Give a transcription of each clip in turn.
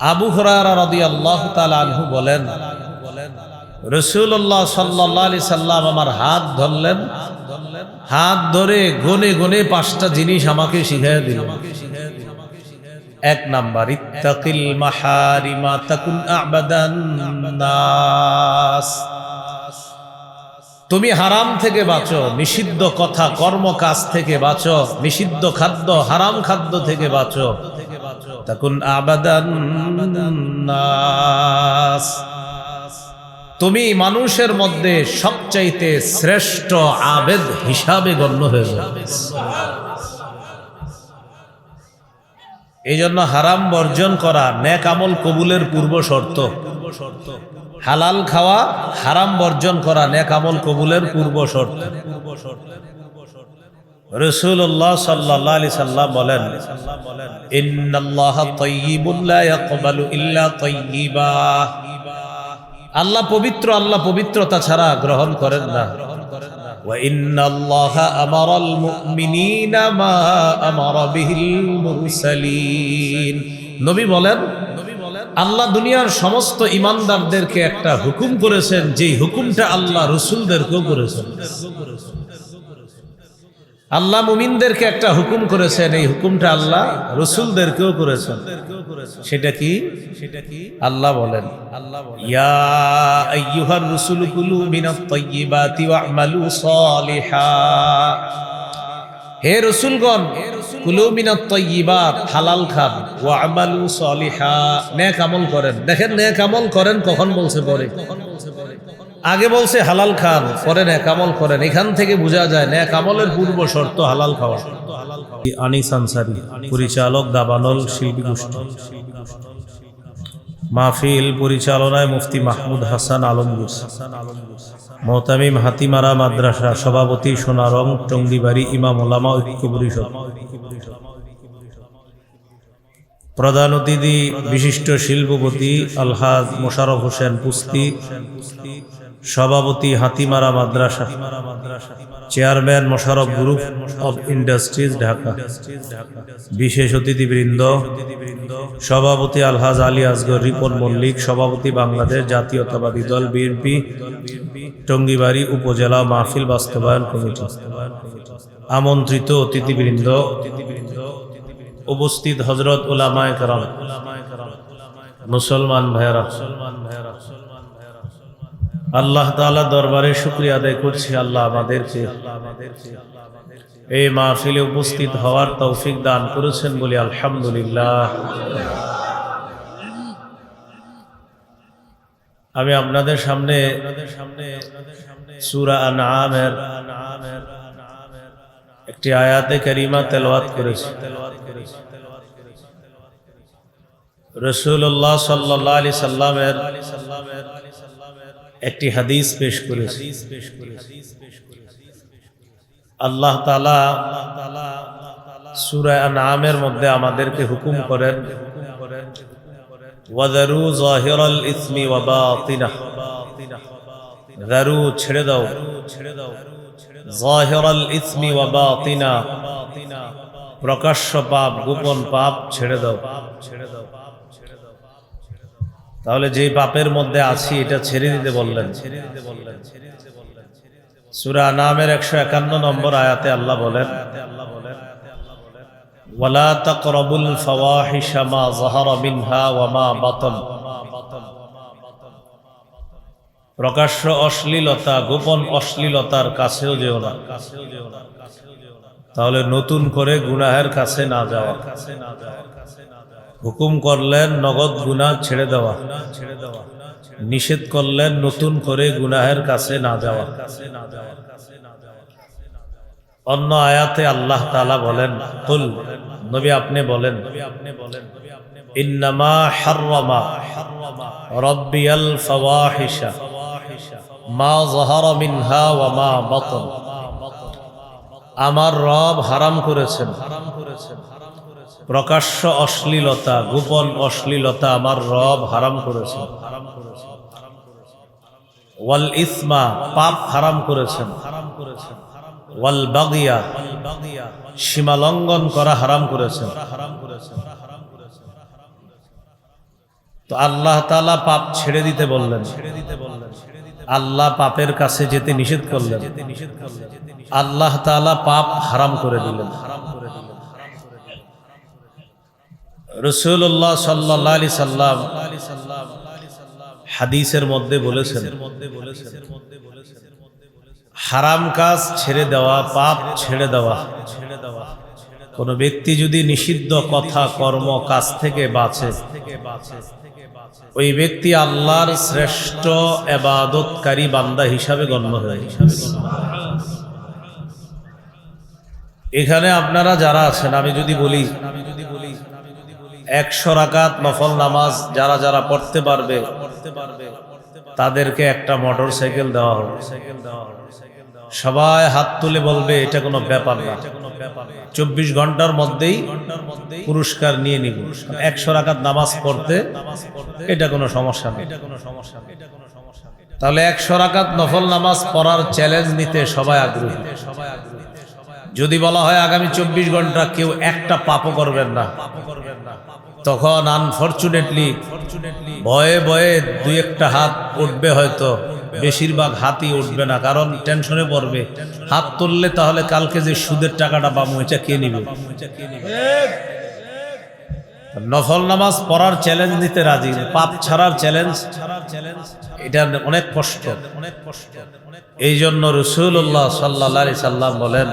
আবু হরারা আল্লাহ বলেন রসুল্লাহ সাল্লাহ আলি সাল্লাম আমার হাত ধরলেন। হাত ধরে গনে গনে পাঁচটা জিনিস আমাকে শিখাই দিল। এক নাম্বার, ইত্তাকিল মাহারিমা তাকুন নাস। তুমি হারাম থেকে বাঁচো, নিষিদ্ধ কথা কর্ম কাজ থেকে বাঁচো, নিষিদ্ধ খাদ্য হারাম খাদ্য থেকে বাঁচো। তুমি মানুষের মধ্যে সবচাইতে শ্রেষ্ঠ আবেদ হিসাবে গণ্য হয়ে যাবে এই জন্য হারাম বর্জন করা ন্যাক আমল কবুলের পূর্ব শর্ত। হালাল খাওয়া হারাম বর্জন করা নেক আমল কবুলের পূর্ব শর্ত। রসুল্লাহ সাল্লাহ আলি সাল্লাম বলেন ইন্নাল্লাহ তাইয়্যিবুন লা ইয়াকবালু ইল্লা তাইয়্যিবা আল্লাহ পবিত্র আল্লাহ পবিত্রতা ছাড়া গ্রহণ করেন না وإن الله أمر المؤمنين ما أمر به المرسلين নবী বলেন আল্লাহ দুনিয়ার সমস্ত ইমানদারদেরকে একটা হুকুম করেছেন যেই হুকুমটা আল্লাহ রসুলদেরকেও করেছেন আল্লাহ মুমিনদেরকে একটা হুকুম করেছেন, এই হুকুমটা আল্লাহ রসুলদেরকেও করেছেন। সেটা কি? সেটা কি আল্লাহ বলেন আল্লাহ ওয়া'মালু হে রসুলগণ, কুলু মিনাত তাইয়্যিবাত, হালাল খান ওয়া আমালু সালিহা। নেক আমল করেন। দেখেন, নেক আমল করেন কখন বলছে পরে কখন বলছে পরে? আগে বলছে হালাল খান, পরে আমল করেন। এখান থেকে বোঝা যায় নেক আমলের পূর্ব শর্ত হালাল খাওয়া। আনিস আনসারি পরিচালক দাবানল শিল্পী গোষ্ঠী। মাহফিল পরিচালনায় মুফতি মাহমুদ হাসান মোহতামিম হাতিমারা মাদ্রাসা সভাপতি সোনারং, টঙ্গিবাড়ি ইমাম ওলামা ঐক্য পরিষদ। প্রধান অতিথি, বিশিষ্ট শিল্পপতি আলহাজ মোশারফ হোসেন পুস্তি। সভাপতি হাতিমারা মাদ্রাসা, chairman Mosharraf group of industries Dhaka. বিশেষ অতিথিবৃন্দ, সভাপতি আলহাজ আলী আসগর রিপন মল্লিক, সভাপতি বাংলাদেশ জাতীয়তাবাদী দল বিএনপি, টঙ্গিবাড়ি উপজেলা মাহফিল বাস্তবায়ন কমিটি। আমন্ত্রিত অতিথিবৃন্দ, উপস্থিত হজরত উলামায় কারাম, মুসলমান ভাইয়েরা। আল্লাহ তাআলা দরবারে শুক্রিয়া আদায় করছি, আল্লাহ আমাদেরকে এই মাহফিলে উপস্থিত হওয়ার তৌফিক দান করেছেন বলি আলহামদুলিল্লাহ। আমি আপনাদের সামনে একটি আয়াতে কারিমা তেলাওয়াত করেছি। রসুল্লাহ সাল্লাহ আলি সাল্লামের একটি হাদিস পেশ করেছি। আল্লাহ তালা সুরা নামের মধ্যে আমাদেরকে হুকুম করেন ওয়াদারু জাহিরাল ইসমি ওয়া বাতিনা দারু ছেড়ে দাও। ছেড়ে দাও জাহিরাল ইসমি ওয়া বাতিনা প্রকাশ্য পাপ, গোপন পাপ ছেড়ে দাও ছেড়ে দাও। তাহলে যে পাপের মধ্যে আছি এটা ছেড়ে দিতে বললেন। ছেড়ে দিতে বললেন। সুরা নামের একশো একান্ন নম্বর আয়াতে আল্লাহ বলেন আল্লাহ বলেন ওয়ালা তাকরাবুল ফাওয়াহিশা মা যাহারা মিনহা ওয়া মা বাতন। প্রকাশ্য অশ্লীলতা গোপন অশ্লীলতার কাছেও যেও না। তাহলে নতুন করে গুনাহের কাছে না যাওয়া। হুকুম করলেন, নগদ গুনাহ ছেড়ে দেওয়া। ছেড়ে দেওয়া নিষেধ করলেন, নতুন করে গুনাহের কাছে না যাওয়া অন্য আয়াতে আল্লাহ তালা বলেন, কুল নবী আপনি বলেন, ইন্নামা হাররামা রব্বিয়াল ফাওয়াহিশা, মা যাহারা মিনহা ওয়া মা বাতন। আমার রব হারাম করেছেন হারাম করেছেন। প্রকাশ্য অশ্লীলতা, গোপন অশ্লীলতা আমার রব হারাম করেছেন। ওয়াল ইসমা পাপ হারাম করেছেন। হারাম করেছেন ওয়াল বাগিয়া সীমা লঙ্ঘন করা হারাম করেছেন। হারাম করেছেন তো আল্লাহ তাআলা পাপ ছেড়ে দিতে বললেন। আল্লাহ পাপের কাছে যেতে নিষেধ করলেন। আল্লাহ তাআলা পাপ হারাম করে দিলেন হারাম করে দিলেন। রসুল্লাহ সাল্লাহ আলি সাল্লাম হাদিসের মধ্যে বলেছেন, হারাম কাজ ছেড়ে দেওয়া, পাপ ছেড়ে দেওয়া ছেড়ে দেওয়া। কোন ব্যক্তি যদি নিষিদ্ধ কথা, কর্ম, কাজ থেকে বাঁচে, ওই ব্যক্তি আল্লাহর শ্রেষ্ঠ এবাদতকারী বান্দা হিসাবে গণ্য হয়ে। এখানে আপনারা যারা আছেন, আমি যদি বলি একশো রাকাত নফল নামাজ যারা যারা পড়তে পারবে, তাদেরকে একটা মোটর সাইকেল দেওয়া হবে। সবাই হাত তুলে বলবে, এটা কোনো ব্যাপার না। চব্বিশ ঘণ্টার মধ্যেই পুরস্কার নিয়ে নিব। একশো রাকাত নামাজ পড়তে এটা কোনো সমস্যা নেই তাহলে একশো রাকাত নফল নামাজ পড়ার চ্যালেঞ্জ নিতে সবাই আগ্রহী। যদি বলা হয় আগামী চব্বিশ ঘণ্টা কেউ একটা পাপও করবেন না। তখন আনফর্চুনেটলি ভয়ে ভয়ে দু একটা হাত উঠবে হয়তো। বেশিরভাগ হাতই উঠবে না, কারণ টেনশনে পড়বে। হাত তুললে তাহলে কালকে যে সুদের টাকাটা পাবো, এটা কে নিবে? নফল নামাজ পড়ার চ্যালেঞ্জ নিতে রাজি, পাপ ছাড়ার চ্যালেঞ্জ এটা অনেক কষ্ট। অনেক কষ্ট এই জন্য রসুল্লাহ সাল্লা সাল্লাম বলেন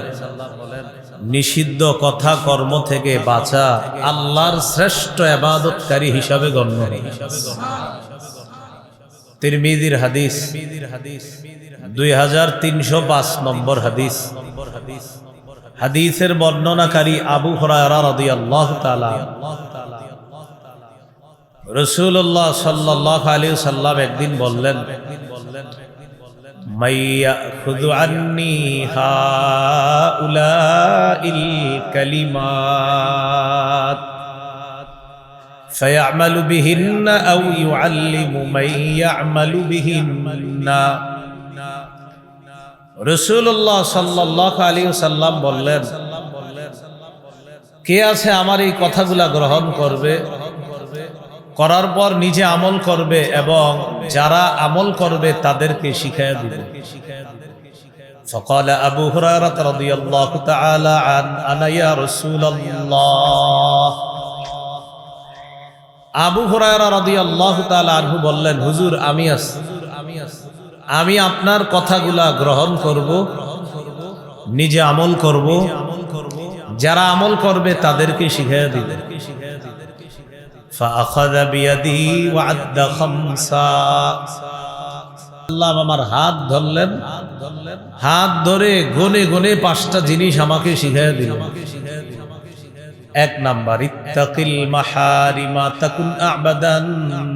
নিষিদ্ধ কথা কর্ম থেকে বাঁচা আল্লাহর শ্রেষ্ঠ আবাদতকারী হিসাবে গণ্য। তিরমিদির হাদিস, দুই হাজার তিনশো পাঁচ নম্বর হাদিস। হাদিসের বর্ণনাকারী আবু রাদিয়াল্লাহু রসুল্লাহ সাল্লাহ আলী সাল্লাম একদিন বললেন মাইয়া খুদু আন্নি হা কালিমাত فيعمل بهن أو يعلم من يعمل بهن রসুল্লাহ সাল্লাহ আলী সাল্লাম বললেন কে আছে আমার এই কথাগুলা গ্রহণ করবে করার পর নিজে আমল করবে এবং যারা আমল করবে তাদেরকে শিখাইয়া দিবে فقال أبو هريرة رضي الله تعالى عن أنا يا رسول الله আবু হুরায়রা রাদিয়াল্লাহু তাআলা আনহু বললেন হুজুর আমি আছি আমি আপনার কথাগুলা গ্রহণ করব নিজে আমল করব যারা আমল করবে তাদেরকে শিখিয়ে দিবে فأخذ بيدي وعد خمسا আল্লাহ আমার হাত ধরলেন হাত ধরে গনে গনে পাঁচটা জিনিস আমাকে শিখিয়ে দিল এক নাম্বার ইত্তাকিল মাহারিমা তাকুন আবাদান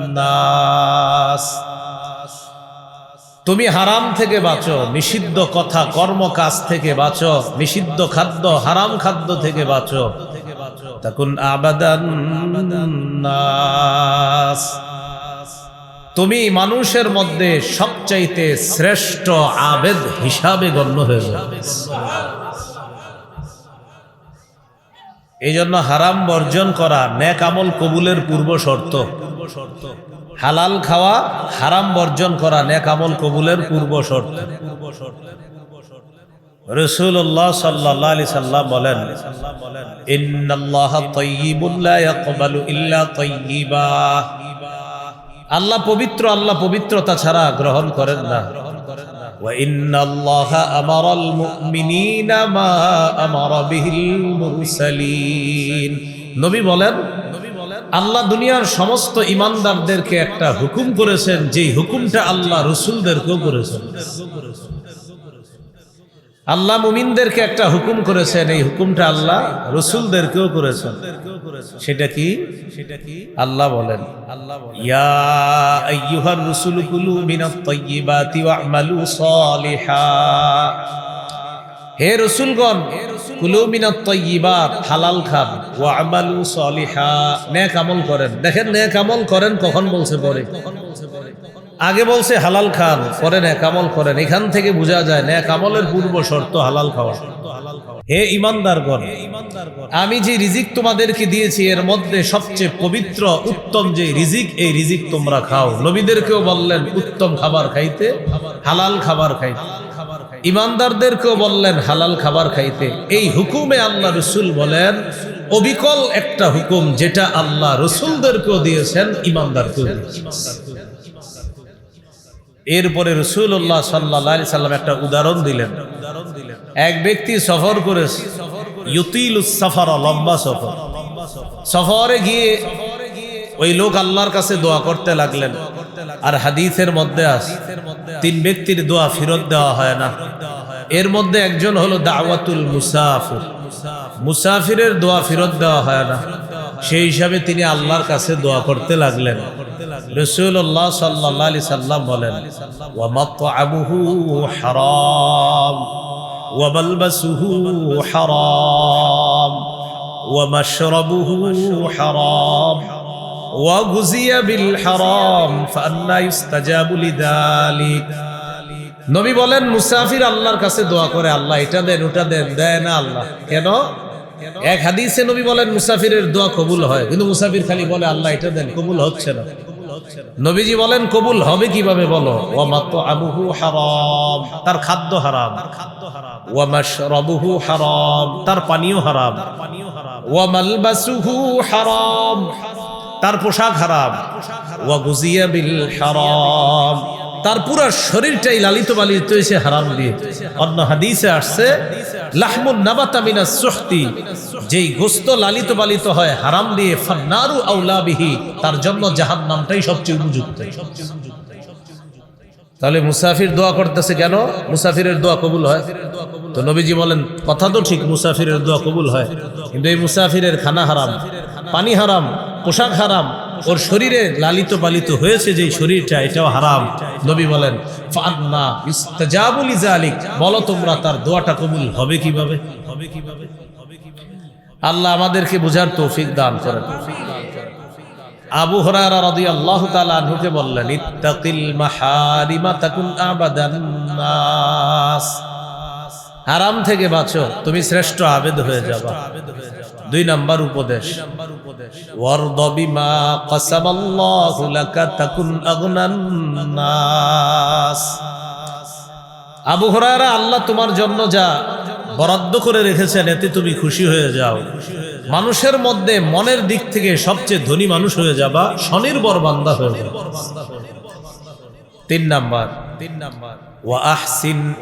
নাস তুমি হারাম থেকে বাঁচো নিষিদ্ধ কথা কর্ম কাজ থেকে বাঁচো নিষিদ্ধ খাদ্য হারাম খাদ্য থেকে বাঁচো তাকুন আবাদান তুমি মানুষের মধ্যে সবচাইতে শ্রেষ্ঠ আবেদ হিসাবে গণ্য হয়ে যাবে এই জন্য হারাম বর্জন করা ন্যাক আমল কবুলের পূর্ব শর্ত। হালাল খাওয়া হারাম বর্জন করা ন্যাক আমল কবুলের পূর্ব শর্ত। রসুল্লাহ সাল্লাহ আলি সাল্লাম বলেন ইন্নাল্লাহ তয়্যিবুন লা ইয়াকবালু ইল্লা তয়্যিবা আল্লাহ পবিত্র আল্লাহ পবিত্রতা ছাড়া গ্রহণ করেন না وإن الله أمر المؤمنين ما أمر به المرسلين নবী বলেন আল্লাহ দুনিয়ার সমস্ত ইমানদারদেরকে একটা হুকুম করেছেন যেই হুকুমটা আল্লাহ রসুলদেরকেও করেছেন আল্লাহ মুমিনদেরকে একটা হুকুম করেছেন, এই হুকুমটা আল্লাহ রসুলদেরকেও করেছেন। সেটা কি? সেটা কি আল্লাহ বলেন আল্লাহ রসুল কুলু সালিহা। হে রসুলগণ, কুলু মিনাত হালাল খান ওয়া'মালু সালিহা। নেক আমল করেন। দেখেন, নেক আমল করেন কখন বলছে পরে? কখন বলছে আগে বলছে হালাল খান, পরে ন্যাক আমল করেন। এখান থেকে বোঝা যায় ন্যাক আমলের পূর্ব শর্ত হালাল খাওয়া। হে ইমানদারগণ, আমি যে রিজিক তোমাদেরকে দিয়েছি, এর মধ্যে সবচেয়ে পবিত্র, উত্তম যে রিজিক, এই রিজিক তোমরা খাও। নবীদেরকেও বললেন, উত্তম খাবার খাইতে, হালাল খাবার খাইতে। ইমানদারদেরকেও বললেন, হালাল খাবার খাইতে। এই হুকুমে আল্লাহ রসুল বলেন, অবিকল একটা হুকুম যেটা আল্লাহ রসুলদেরকেও দিয়েছেন, ইমানদারকেও দিয়েছেন। এরপরে রসুল্লাহ সাল্লাহ সাল্লাম একটা উদাহরণ দিলেন। এক ব্যক্তি সফর করেছে সফর সফর। গিয়ে ওই লোক আল্লাহর কাছে দোয়া করতে লাগলেন। আর হাদিসের মধ্যে তিন ব্যক্তির দোয়া ফেরত দেওয়া হয় না। এর মধ্যে একজন হলো দাওয়াতুল মুসাফির। মুসাফিরের দোয়া ফেরত দেওয়া হয় না। সেই হিসাবে তিনি আল্লাহর কাছে দোয়া করতে লাগলেন। রসুল্লাহ সাল্লাহ আলি সাল্লাম বলেন ওয়ামাত্তাবুহু হারাম ওয়ামালবাসুহু হারাম ওয়ামাশরাবুহু হারাম وغزي بالحرام فأنا يستجاب لذلك নবী বলেন মুসাফির আল্লাহর কাছে দোয়া করে আল্লাহ এটা দেন ওটা দেন দেয় না আল্লাহ কেন এক হাদিসে নবী বলেন মুসাফিরের দোয়া কবুল হয় কিন্তু মুসাফির খালি বলে আল্লাহ এটা দেন কবুল হচ্ছে না নবীজি বলেন, কবুল হবে কীভাবে বলো? আবুহু হারাম। তার খাদ্য হারাম। ওয়া মাশরাবুহু হারাম। তার পানীয় হারাম। ওয়া মালবাসুহু হারাম। তার পোশাক হারাম। ওয়া গুজিয়া বিল হারাম। তার পুরো শরীরটাই লালিত পালিত হয়েছে হারাম দিয়ে। অন্য হাদিসে আসছে, লাহমুন নাবাতামিনা সুহতি, যেই গোস্ত লালিত পালিত হয় হারাম দিয়ে, ফান্নারু আউলা বিহি, তার জন্য জাহান নামটাই সবচেয়ে উপযুক্ত। তাহলে মুসাফির দোয়া করতেছে কেন? মুসাফিরের দোয়া কবুল হয়? তো নবীজি বলেন, কথা তো ঠিক, মুসাফিরের দোয়া কবুল হয়। কিন্তু এই মুসাফিরের খানা হারাম, পানি হারাম, পোশাক হারাম ওর শরীরে লালিত পালিত হয়েছে যে শরীরটা, এটাও হারাম। নবী বলেন ফান্না ইস্তাজাবুল ইজালিক বলো তোমরা, তার দোয়াটা কবুল হবে কীভাবে? হবে কীভাবে আল্লাহ আমাদেরকে বোঝার তৌফিক দান করেন। আবু হরারা রাদিয়াল্লাহু তাআলা আনহুকে বললেন, ইত্তাকিল মাহারিমা তাকুন আবাদান নাস। হারাম থেকে বাঁচো, তুমি শ্রেষ্ঠ আবেদ হয়ে যাবা। দুই নাম্বার উপদেশ। আবু হুরায়রা, আল্লাহ তোমার জন্য যা বরাদ্দ করে রেখেছেন, এতে তুমি খুশি হয়ে যাও। মানুষের মধ্যে মনের দিক থেকে সবচেয়ে ধনী মানুষ হয়ে যাবা, স্বনির্ভর বান্দা হয়ে যাবা। তিন নাম্বার। তিন নাম্বার ওয়া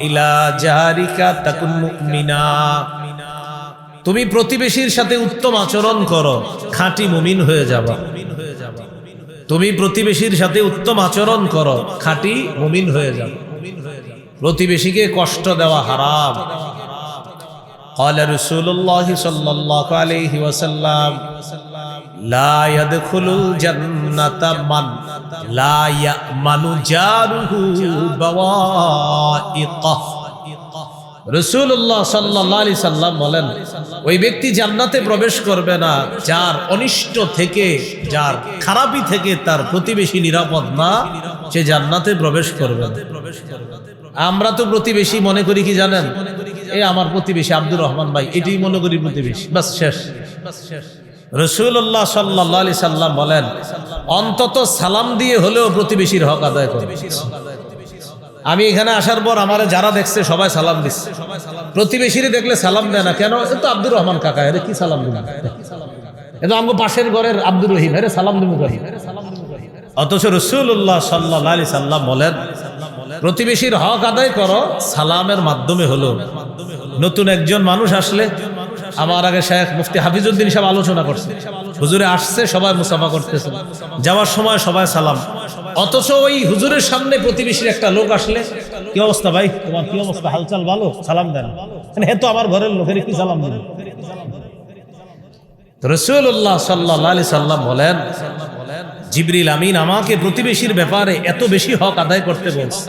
ইলা জারিকা তাকুন মুমিনা। তুমি প্রতিবেশীর সাথে উত্তম আচরণ করো খাঁটি মুমিন হয়ে যাবা তুমি প্রতিবেশীর সাথে উত্তম আচরণ করো খাঁটি মুমিন হয়ে যাবে প্রতিবেশীকে কষ্ট দেওয়া হারাম قال رسول الله صلى الله عليه وسلم لا يدخل الجنة من لا يأمن جاره بوائقه রসুল্লাহ সাল্লাহ আলি সাল্লাম বলেন, ওই ব্যক্তি জান্নাতে প্রবেশ করবে না, যার অনিষ্ট থেকে, যার খারাপি থেকে তার প্রতিবেশী নিরাপদ না, সে জান্নাতে প্রবেশ করবে আমরা তো প্রতিবেশী মনে করি কি জানেন? এই আমার প্রতিবেশী আব্দুর রহমান ভাই, এটাই মনে করি প্রতিবেশী। বাস শেষ। রসুল্লাহ সাল্লাহ আলি সাল্লাম বলেন, অন্তত সালাম দিয়ে হলেও প্রতিবেশীর হক আদায় করবে আমি এখানে আসার পর আমার যারা দেখছে সবাই সালাম দিচ্ছে। প্রতিবেশীরে দেখলে সালাম দেয় না। কেন? এ তো আব্দুর রহমান কাকা, এর কি সালাম দিন এ তো আমগো পাশের ঘরের আব্দুর রহিম, এর সালাম দিব রহিম অথচ রসুল্লাহ সাল্লাহ আলি সাল্লাম বলেন, প্রতিবেশীর হক আদায় করো, সালামের মাধ্যমে হলো। নতুন একজন মানুষ আসলে আমার আগে শেখ মুফতি হাফিজুদ্দিন সাহেব আলোচনা করছে। হুজুরে আসছে, সবাই মুসাফা করতেছে। যাওয়ার সময় সবাই সালাম। অথচ ওই হুজুরের সামনে প্রতিবেশীর একটা লোক আসলে, কি অবস্থা ভাই? তোমার কি অবস্থা? হালচাল ভালো? সালাম দেন। হে তো আমার ঘরের লোকের কি সালাম দিল রসুল্লাহ সাল্লাহ আলি সাল্লাম বলেন, জিবরিল আমিন আমাকে প্রতিবেশীর ব্যাপারে এত বেশি হক আদায় করতে বলছে।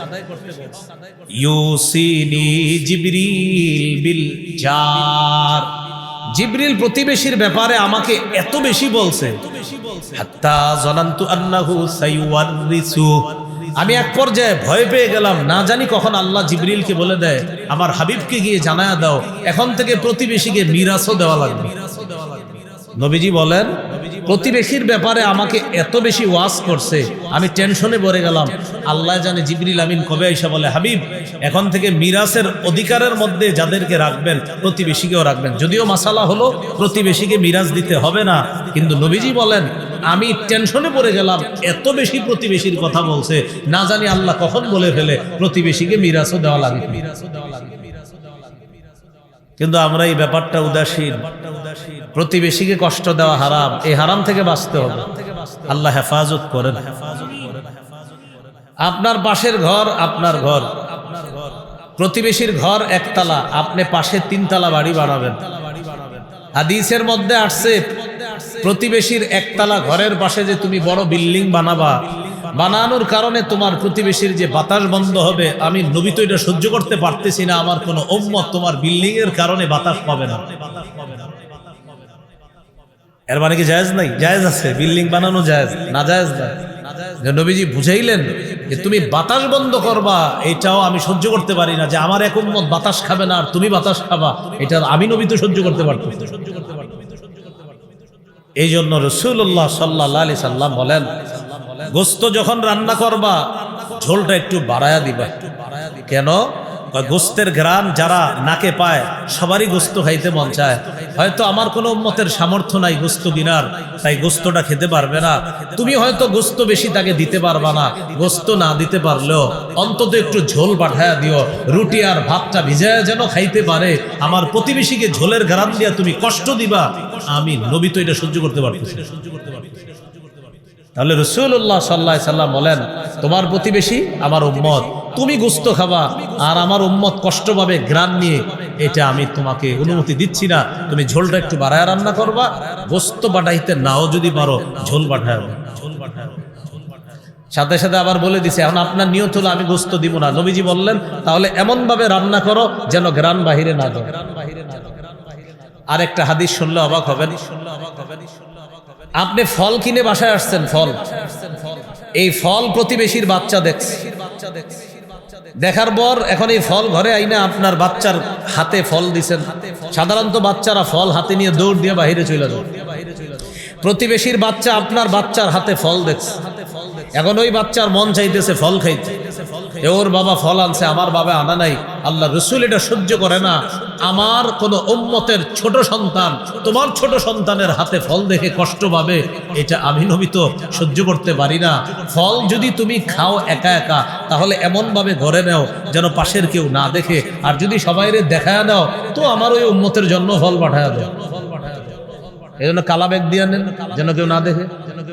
ইউসিনি জিবরিল বিল জার। জিবরিল প্রতিবেশীর ব্যাপারে আমাকে এত বেশি বলছে। আমি এক পর্যায়ে ভয় পেয়ে গেলাম, না জানি কখন আল্লাহ জিবরিলকে বলে দেয়, আমার হাবিবকে গিয়ে জানায়া দাও, এখন থেকে প্রতিবেশীকে মিরাসও দেওয়া লাগবে। নবীজি বলেন প্রতিবেশীর ব্যাপারে আমাকে এত বেশি ওয়াজ করছে, আমি টেনশনে পড়ে গেলাম। আল্লাহ জানে জিবরিল আমিন কবে আইসা বলে, হাবিব, এখন থেকে মিরাসের অধিকারের মধ্যে যাদেরকে রাখবেন, প্রতিবেশীকেও রাখবেন। যদিও মাসালা হলো, প্রতিবেশীকে মিরাজ দিতে হবে না, কিন্তু নবীজি বলেন, আমি টেনশনে পড়ে গেলাম, এত বেশি প্রতিবেশীর কথা বলছে, না জানি আল্লাহ কখন বলে ফেলে, প্রতিবেশীকে মিরাজও দেওয়া লাগে মিরাজও দেওয়া লাগে কিন্তু আমরা এই ব্যাপারটা উদাসীন। প্রতিবেশীকে কষ্ট দেওয়া হারাম। এই হারাম থেকে বাঁচতে হবে। আল্লাহ হেফাজত করেন। আপনার পাশের ঘর আপনার ঘর। প্রতিবেশীর ঘর একতলা। আপনি পাশে তিনতলা বাড়ি বানাবেন। হাদিসের মধ্যে আসছে প্রতিবেশীর একতলা ঘরের পাশে যে তুমি বড় বিল্ডিং বানাবা, বানানোর কারণে তোমার প্রতিবেশীর যে বাতাস বন্ধ হবে, আমি নবী তো এটা সহ্য করতে পারতেছি না, আমার কোনো ওম্মত তোমার বিল্ডিং এর কারণে বাতাস পাবে না। এর মানে কি জায়েজ নাই? জায়েজ আছে, বিল্ডিং বানানো জায়েজ, না জায়েজ না? নবীজি বুঝাইলেন যে তুমি বাতাস বন্ধ করবা, এটাও আমি সহ্য করতে পারি না, যে আমার এক উম্মত বাতাস খাবে না, আর তুমি বাতাস খাবা, এটা আমি নবী তো সহ্য করতে পারতো এই জন্য রসুল্লাহ সাল্লাহ আলি সাল্লাম বলেন, গোস্ত যখন রান্না করবা, ঝোলটা একটু বাড়ায়া দিবা। কেন? গোস্তের গ্রাম যারা নাকে পায়, সবারই গোস্ত খাইতে মন চায়। হয়তো আমার কোনো উম্মতের সামর্থ্য নাই গোস্ত কিনার, তাই গোস্তটা খেতে পারবে না। তুমি হয়তো গোস্ত বেশি তাকে দিতে পারবা না, গোস্ত না দিতে পারলেও অন্তত একটু ঝোল পাঠায়া দিও। রুটি আর ভাতটা ভিজায় যেন খাইতে পারে। আমার প্রতিবেশীকে ঝোলের গ্রাম দিয়া তুমি কষ্ট দিবা। আমি নবী তো এটা সহ্য করতে পারতেছি। তাহলে রসুল্লাহ সাল্লাহ সাল্লাম বলেন, তোমার প্রতিবেশী আমার উম্মত, তুমি গুস্ত খাবা, আর আমার উম্মত কষ্ট পাবে গ্রাম নিয়ে এটা আমি তোমাকে অনুমতি দিচ্ছি না। তুমি ঝোলটা একটু বাড়ায় রান্না করবা। গোস্ত বাটাইতে নাও যদি পারো, ঝোল বাটায় ঝোল সাথে সাথে আবার বলে দিছে, এখন আপনার নিয়ত হলো আমি গোস্ত দিব না। নবীজি বললেন, তাহলে এমন ভাবে রান্না করো যেন গ্রাম বাহিরে না যায়। আর একটা হাদিস শুনলে অবাক হবেন। আপনি ফল কিনে বাসায় আসছেন, ফল। এই ফল প্রতিবেশীর বাচ্চা দেখছে বাচ্চা দেখছে। দেখার পর এখন এই ফল ঘরে আইনা আপনার বাচ্চার হাতে ফল দিছেন। সাধারণত বাচ্চারা ফল হাতে নিয়ে দৌড় দিয়ে বাহিরে চলে যায় প্রতিবেশীর বাচ্চা আপনার বাচ্চার হাতে ফল দেখছে। এখন ওই বাচ্চার মন চাইতেছে ফল খাইতে। এ ওর বাবা ফল আনছে, আমার বাবা আনা নাই। আল্লাহ রসুল এটা সহ্য করে না। আমার কোন উম্মতের ছোট সন্তান, তোমার ছোট সন্তানের হাতে ফল দেখে কষ্ট পাবে, এটা আমি নবী তো সহ্য করতে পারি না। ফল যদি তুমি খাও একা একা, তাহলে এমনভাবে ঘরে নাও যেন পাশের কেউ না দেখে। আর যদি সবাইরে দেখায় নাও, তো আমার ওই উম্মতের জন্য ফল পাঠায় দাও। এই জন্য কালা ব্যাগ দিয়ে নেন যেন কেউ না দেখে।